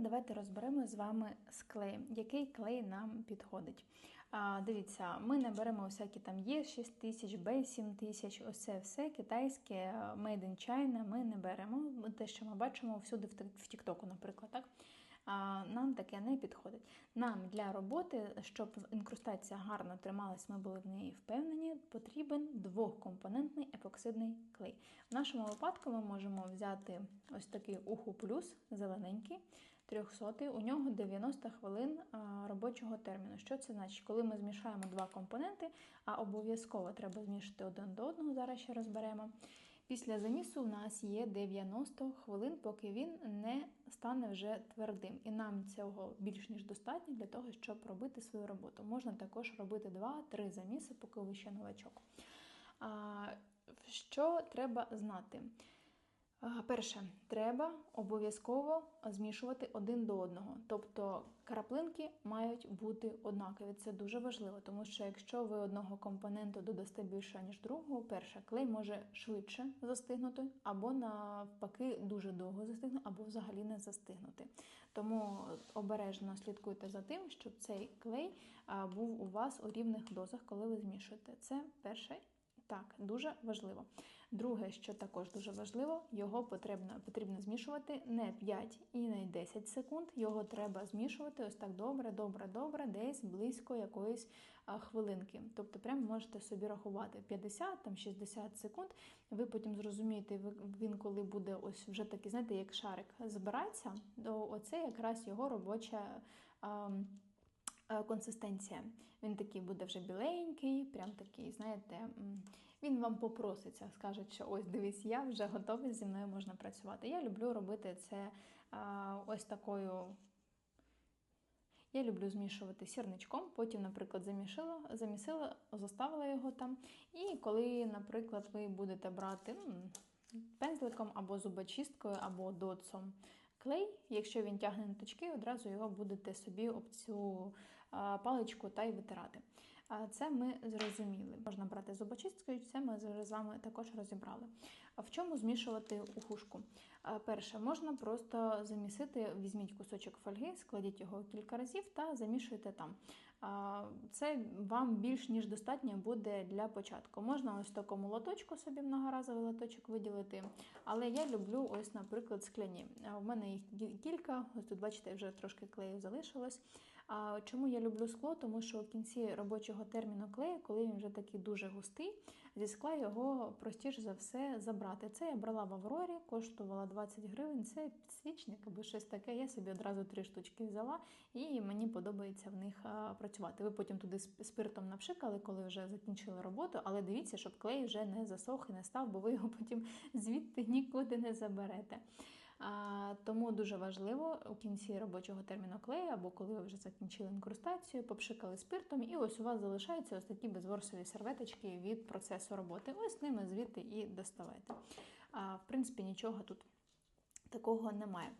давайте розберемо з вами з клеєм, який клей нам підходить. А, Дивіться, ми не беремо всякі там Є 6000, Б 7000, ось це все китайське, made in China ми не беремо. Те, що ми бачимо всюди в Тіктоку, наприклад. так? А, Нам таке не підходить. Нам для роботи, щоб інкрустація гарно трималась, ми були в неї впевнені, потрібен двохкомпонентний епоксидний клей. В нашому випадку ми можемо взяти ось такий уху плюс зелененький, 300 У нього 90 хвилин робочого терміну. Що це значить? Коли ми змішаємо два компоненти, а обов'язково треба змішати один до одного, зараз ще розберемо. Після замісу у нас є 90 хвилин, поки він не стане вже твердим. І нам цього більш ніж достатньо для того, щоб робити свою роботу. Можна також робити 2-3 заміси, поки ви ще новачок. Що треба знати? Перше, треба обов'язково змішувати один до одного. Тобто краплинки мають бути однакові. Це дуже важливо, тому що якщо ви одного компоненту додасте більше, ніж другого, перше, клей може швидше застигнути, або навпаки дуже довго застигнути, або взагалі не застигнути. Тому обережно слідкуйте за тим, щоб цей клей був у вас у рівних дозах, коли ви змішуєте. Це перше так, дуже важливо. Друге, що також дуже важливо, його потрібно, потрібно змішувати не 5 і не 10 секунд. Його треба змішувати ось так добре, добре, добре, десь близько якоїсь хвилинки. Тобто, прямо можете собі рахувати 50 там 60 секунд. Ви потім зрозумієте, він коли буде ось вже такий, знаєте, як шарик збирається, то оце якраз його робоча. Е, консистенція. Він такий буде вже біленький, прям такий, знаєте, він вам попроситься, скаже, що ось дивись, я вже готовий, зі мною можна працювати. Я люблю робити це ось такою. Я люблю змішувати сірничком, потім, наприклад, замішила, замісила, заставила його там. І коли, наприклад, ви будете брати пензликом або зубочисткою, або доцом клей, якщо він тягне ниточки, одразу його будете собі об цю паличку та й витирати. Це ми зрозуміли. Можна брати зубочисткою, це ми з вами також розібрали. В чому змішувати ухушку? Перше, можна просто замісити, візьміть кусочок фольги, складіть його кілька разів та замішуйте там. Це вам більш ніж достатньо буде для початку. Можна ось такому лоточку собі многоразовий лоточок виділити, але я люблю ось, наприклад, скляні. В мене їх кілька, ось тут, бачите, вже трошки клею залишилось. А чому я люблю скло? Тому що в кінці робочого терміну клею, коли він вже такий дуже густий, зі скла його простіше за все забрати. Це я брала в Аврорі, коштувала 20 гривень. Це підсвічник або щось таке. Я собі одразу три штучки взяла, і мені подобається в них працювати. Ви потім туди сп- спиртом напшикали, коли вже закінчили роботу, але дивіться, щоб клей вже не засох і не став, бо ви його потім звідти нікуди не заберете. Тому дуже важливо у кінці робочого терміну клею, або коли ви вже закінчили інкрустацію, попшикали спиртом, і ось у вас залишаються ось такі безворсові серветочки від процесу роботи. Ось ними звідти і доставайте. В принципі, нічого тут. Такого немає.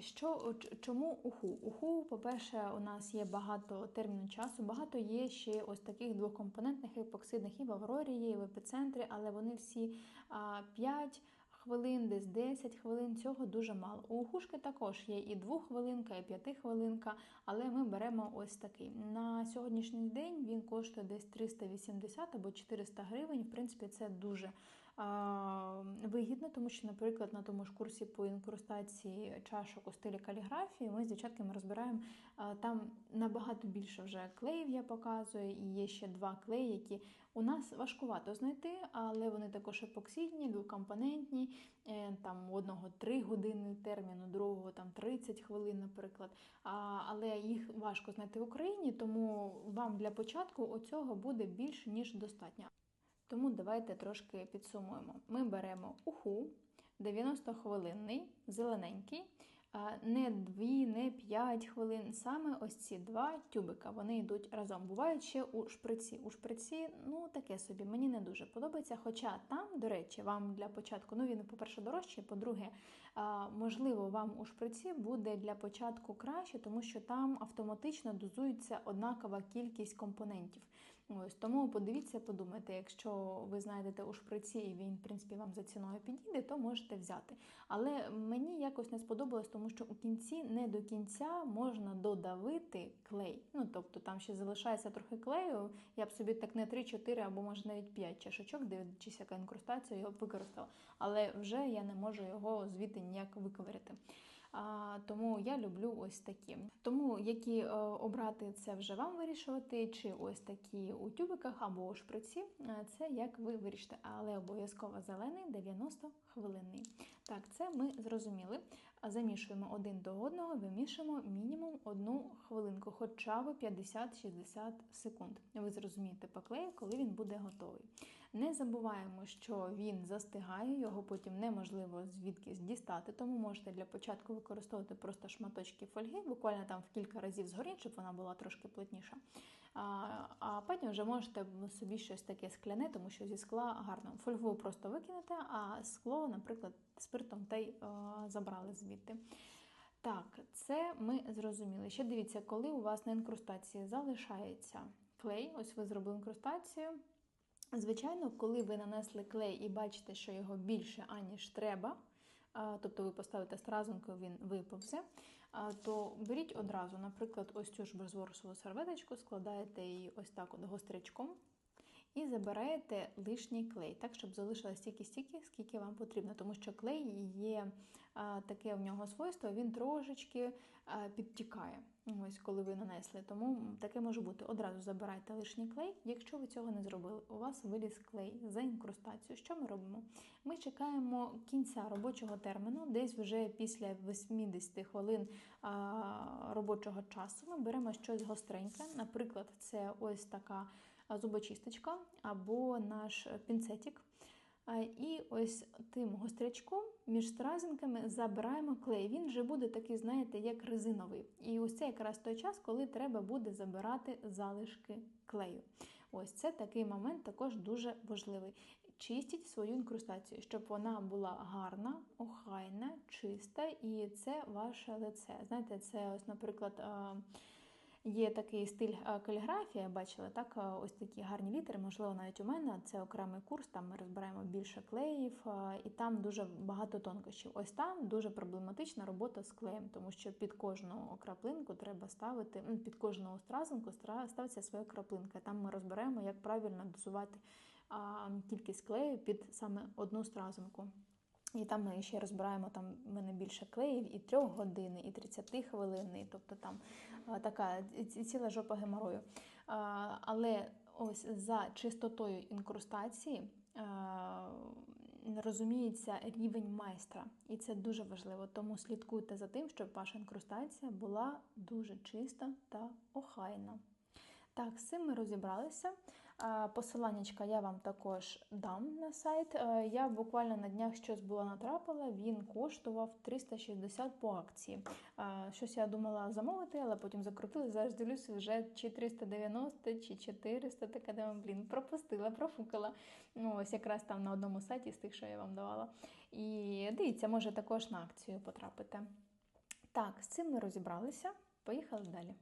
Що, чому уху? Уху, по-перше, у нас є багато терміну часу, багато є ще ось таких двокомпонентних епоксидних і в Аврорі і в епіцентрі, але вони всі а, 5 хвилин, десь 10 хвилин, цього дуже мало. У гушки також є і 2 хвилинка, і 5 хвилинка, але ми беремо ось такий. На сьогоднішній день він коштує десь 380 або 400 гривень. В принципі, це дуже вигідно, тому що, наприклад, на тому ж курсі по інкрустації чашок у стилі каліграфії ми з дівчатками розбираємо там набагато більше вже клеїв я показую, і є ще два клеї, які у нас важкувато знайти, але вони також епоксидні, двокомпонентні. Е, Там одного 3 години терміну, другого там 30 хвилин, наприклад. Але їх важко знайти в Україні, тому вам для початку оцього буде більше ніж достатньо. Тому давайте трошки підсумуємо. Ми беремо уху 90-хвилинний, зелененький, не 2, не 5 хвилин. Саме ось ці два тюбика вони йдуть разом. Бувають ще у шприці. У шприці, ну таке собі, мені не дуже подобається. Хоча там, до речі, вам для початку, ну він, по-перше, дорожчий, по-друге, можливо, вам у шприці буде для початку краще, тому що там автоматично дозується однакова кількість компонентів. Ось тому подивіться, подумайте, якщо ви знайдете у шприці і він, в принципі, вам за ціною підійде, то можете взяти. Але мені якось не сподобалось, тому що у кінці не до кінця можна додавити клей. Ну тобто там ще залишається трохи клею. Я б собі так не 3-4 або може навіть 5 чашечок, дивлячись, яка інкрустація, його використала. Але вже я не можу його звідти ніяк виковиряти. Тому я люблю ось такі. Тому які е, обрати це вже вам вирішувати, чи ось такі у тюбиках або у шприці, е, це як ви вирішите. Але обов'язково зелений 90 хвилинний. Так, це ми зрозуміли. Замішуємо один до одного, вимішуємо мінімум одну хвилинку, хоча б 50-60 секунд. Ви зрозумієте поклею, коли він буде готовий. Не забуваємо, що він застигає, його потім неможливо звідкись дістати, тому можете для початку використовувати просто шматочки фольги, буквально там в кілька разів згоріть, щоб вона була трошки плотніша. А, а потім вже можете собі щось таке скляне, тому що зі скла гарно. Фольгу просто викинете, а скло, наприклад, спиртом та й забрали звідти. Так, це ми зрозуміли. Ще дивіться, коли у вас на інкрустації залишається клей, ось ви зробили інкрустацію. Звичайно, коли ви нанесли клей і бачите, що його більше, аніж треба, тобто ви поставите стразунку, він виповзе, то беріть одразу, наприклад, ось цю ж безворсову серветочку, складаєте її ось так от гострячком і забираєте лишній клей, так, щоб залишилось стільки-стільки, скільки вам потрібно, тому що клей є а, таке в нього свойство, він трошечки а, підтікає, ось коли ви нанесли. Тому таке може бути. Одразу забирайте лишній клей. Якщо ви цього не зробили, у вас виліз клей за інкрустацію. Що ми робимо? Ми чекаємо кінця робочого терміну, десь вже після 80 хвилин а, робочого часу ми беремо щось гостреньке. Наприклад, це ось така зубочисточка або наш пінцетик. І ось тим гострячком між стразинками забираємо клей. Він вже буде такий, знаєте, як резиновий. І ось це якраз той час, коли треба буде забирати залишки клею. Ось це такий момент також дуже важливий. Чистіть свою інкрустацію, щоб вона була гарна, охайна, чиста, і це ваше лице. Знаєте, це ось, наприклад. Є такий стиль каліграфія, бачили, так, ось такі гарні літери, можливо, навіть у мене це окремий курс, там ми розбираємо більше клеїв, і там дуже багато тонкощів. Ось там дуже проблематична робота з клеєм, тому що під кожну краплинку треба ставити, під кожну стразинку ставиться своя краплинка. Там ми розберемо, як правильно дозувати кількість клею під саме одну стразинку. І там ми ще розбираємо там в мене більше клеїв, і трьох години, і 30 хвилин, тобто там така ціла жопа геморою. Але ось за чистотою інкрустації розуміється рівень майстра, і це дуже важливо. Тому слідкуйте за тим, щоб ваша інкрустація була дуже чиста та охайна. Так, з цим ми розібралися. Посиланнячка я вам також дам на сайт. Е, я буквально на днях щось було натрапила, він коштував 360 по акції. Щось я думала замовити, але потім закрутила. Зараз дивлюся, вже чи 390, чи 400, така думаю, блін, пропустила, профукала. Ну, Ось якраз там на одному сайті з тих, що я вам давала. І дивіться, може також на акцію потрапити. Так, з цим ми розібралися. Поїхали далі.